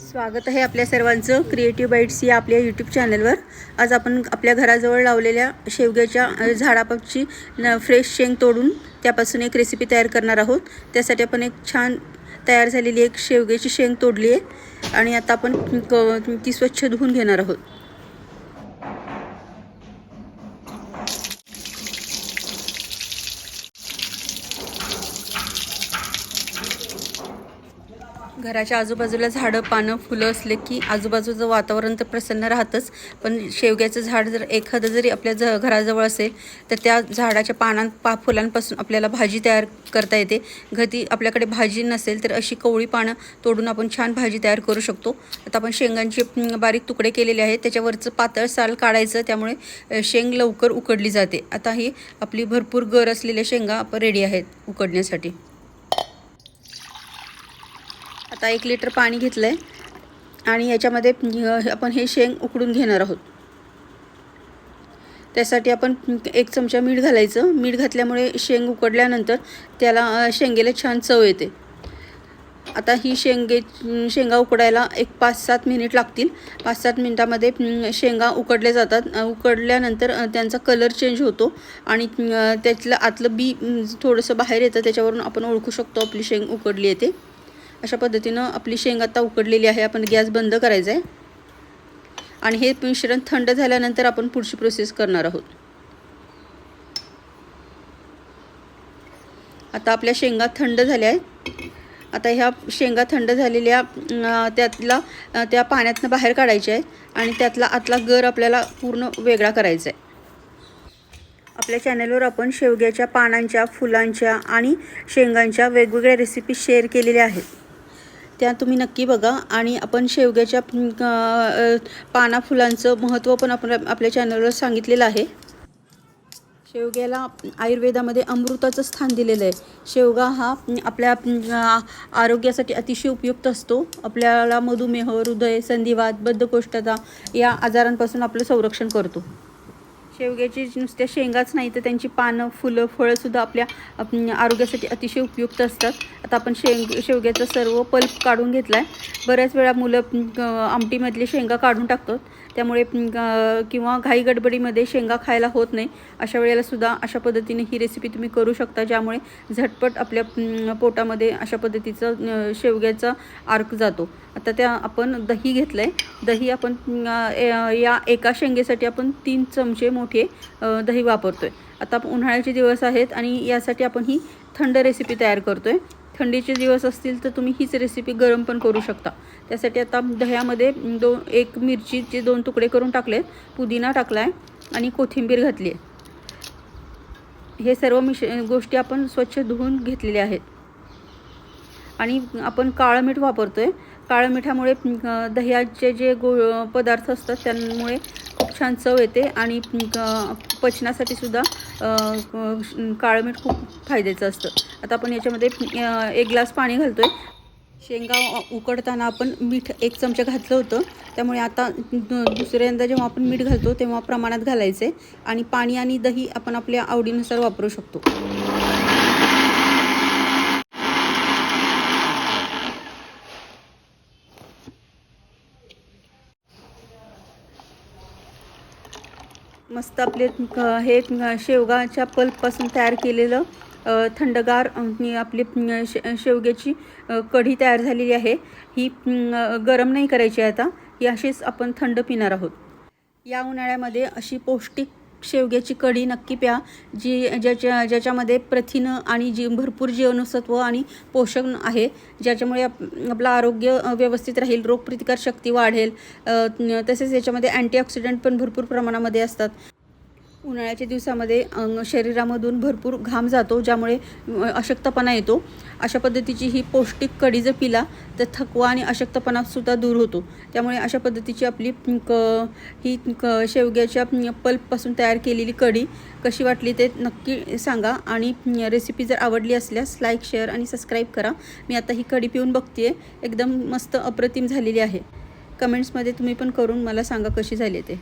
स्वागत आहे आपल्या सर्वांचं. क्रिएटिव्ह बाईट्स या आपल्या यूट्यूब चॅनलवर आज आपण आपल्या घराजवळ लावलेल्या शेवग्याच्या अ, झाडापाची न फ्रेश शेंग तोडून त्यापासून एक रेसिपी तयार करणार आहोत. त्यासाठी आपण एक छान तयार झालेली एक शेवग्याची शेंग तोडली आहे. आणि आता आपण क- ती स्वच्छ धुवून घेणार आहोत. घराच्या आजूबाजूला झाडं पानं फुलं असले की आजूबाजूचं वातावरण तर प्रसन्न राहतंच. पण शेवग्याचं झाड जर एखादं जरी आपल्या ज घराजवळ असेल तर त्या झाडाच्या पानां पा फुलांपासून आपल्याला भाजी तयार करता येते. घरी आपल्याकडे भाजी नसेल तर अशी कवळी पानं तोडून आपण छान भाजी तयार करू शकतो. आता आपण शेंगांचे बारीक तुकडे केलेले आहेत. त्याच्यावरचं पातळ साल काढायचं. त्यामुळे शेंग लवकर उकडली जाते. आता ही आपली भरपूर गर असलेल्या शेंगा रेडी आहेत उकडण्यासाठी. आता एक लिटर पाणी घेतलं आहे आणि याच्यामध्ये आपण हे शेंग उकडून घेणार आहोत. त्यासाठी आपण एक चमचा मीठ घालायचं. मीठ घातल्यामुळे शेंग उकडल्यानंतर त्याला शेंगेला छान चव येते. आता ही शेंगे शेंगा उकडायला एक पाच सात मिनिट लागतील. पाच सात मिनिटामध्ये शेंगा उकडल्या जातात. उकडल्यानंतर त्यांचा कलर चेंज होतो आणि त्यातलं आतलं बी थोडंसं बाहेर येतं. त्याच्यावरून आपण ओळखू शकतो आपली शेंग उकडली येते अशा पद्धतीनं आपली शेंग आता उकडलेली आहे. आपण गॅस बंद करायचा आहे आणि हे मिश्रण थंड झाल्यानंतर आपण पुढची प्रोसेस करणार आहोत. आता आपल्या शेंगा थंड झाल्या आहेत. आता ह्या शेंगा थंड झालेल्या त्यातला त्या पाण्यातनं बाहेर काढायच्या आहेत. आणि त्यातला आतला गर आपल्याला पूर्ण वेगळा करायचा आहे. आपल्या चॅनलवर आपण शेवग्याच्या पानांच्या फुलांच्या आणि शेंगांच्या वेगवेगळ्या रेसिपी शेअर केलेल्या आहेत. त्या तुम्ही नक्की बघा आणि आपण शेवग्याच्या पाना फुलांचं महत्त्व पण आपण आपल्या चॅनलवर सांगितलेलं आहे. शेवग्याला आयुर्वेदामध्ये अमृताचं स्थान दिलेलं आहे. शेवगा हा आपल्या आरोग्यासाठी अतिशय उपयुक्त असतो. आपल्याला मधुमेह हृदय संधिवात बद्धकोष्ठता या आजारांपासून आपलं संरक्षण करतो. शेवग्याची नुसत्या शेंगाच नाही तर त्यांची पानं फुलं फळंसुद्धा आपल्या आरोग्यासाठी अतिशय उपयुक्त असतात. आता आपण शेंग शेवग्याचा सर्व पल्प काढून घेतला आहे बऱ्याच वेळा मुलं अं, आमटीमधले शेंगा काढून टाकतात. त्यामुळे किंवा घाई गडबडीमध्ये शेंगा खायला होत नाही अशा वेळेला सुद्धा अशा पद्धतीने ही रेसिपी तुम्ही करू शकता ज्यामुळे झटपट आपल्या पोटामध्ये अशा पद्धतीचं शेवग्याचा आर्क जातो. आता त्या आपण दही घेतलं आहे दही आपण ए- या एका शेंगेसाठी आपण तीन चमचे मोठे दही वापरतो आहे आता उन्हाळ्याचे दिवस आहेत आणि यासाठी आपण ही थंड रेसिपी तयार करतो आहे थंडीचे दिवस असतील तर तुम्ही हीच रेसिपी गरम पण करू शकता. त्यासाठी आता दह्यामध्ये दोन एक मिरचीचे दोन तुकडे करून टाकले पुदिना टाकला आहे आणि कोथिंबीर घातली आहे. हे सर्व मिश गोष्टी आपण स्वच्छ धुवून घेतलेल्या आहेत. आणि आपण काळं मीठ वापरतो आहे काळं मिठामुळे दह्याचे जे गो पदार्थ असतात त्यांमुळे खूप छान चव येते आणि पचनासाठी सुद्धा काळं मीठ खूप फायद्याचं असतं. आता आपण याच्यामध्ये एक ग्लास पाणी घालतो आहे शेंगा उकडताना आपण मीठ एक चमचा घातलं होतं. त्यामुळे आता दुसऱ्यांदा जेव्हा आपण मीठ घालतो तेव्हा प्रमाणात घालायचं. आणि पाणी आणि दही आपण आपल्या आवडीनुसार वापरू शकतो. मस्त आपले हे शेवगाच्या पल्पपासून तयार केलेलं थंडगार आपली शे शेवग्याची कढी तयार झालेली आहे. ही गरम नाही करायची आहे आता. ही अशीच आपण थंड पिणार आहोत. या उन्हाळ्यामध्ये अशी पौष्टिक शेवग्याची कढी नक्की प्या जी ज्याच्या ज्याच्यामध्ये प्रथिनं आणि जी भरपूर जीवनसत्व आणि पोषण आहे ज्याच्यामुळे आपलं आरोग्य व्यवस्थित राहील रोगप्रतिकार शक्ती वाढेल तसेच याच्यामध्ये अँटीऑक्सिडंट पण भरपूर प्रमाणामध्ये असतात. उन्हाळ्याच्या दिवसामध्ये शरीरामधून भरपूर घाम जातो ज्यामुळे अशक्तपणा येतो. अशा पद्धतीची ही पौष्टिक कढी जर पिला तर थकवा आणि अशक्तपणासुद्धा दूर होतो. त्यामुळे अशा पद्धतीची आपली क ही क शेवग्याच्या पल्पपासून तयार केलेली कढी कशी वाटली ते नक्की सांगा. आणि रेसिपी जर आवडली असल्यास लाईक शेअर आणि सबस्क्राईब करा. मी आता ही कढी पिऊन बघते एकदम मस्त अप्रतिम झालेली आहे. कमेंट्समध्ये तुम्ही पण करून मला सांगा कशी झाली ते.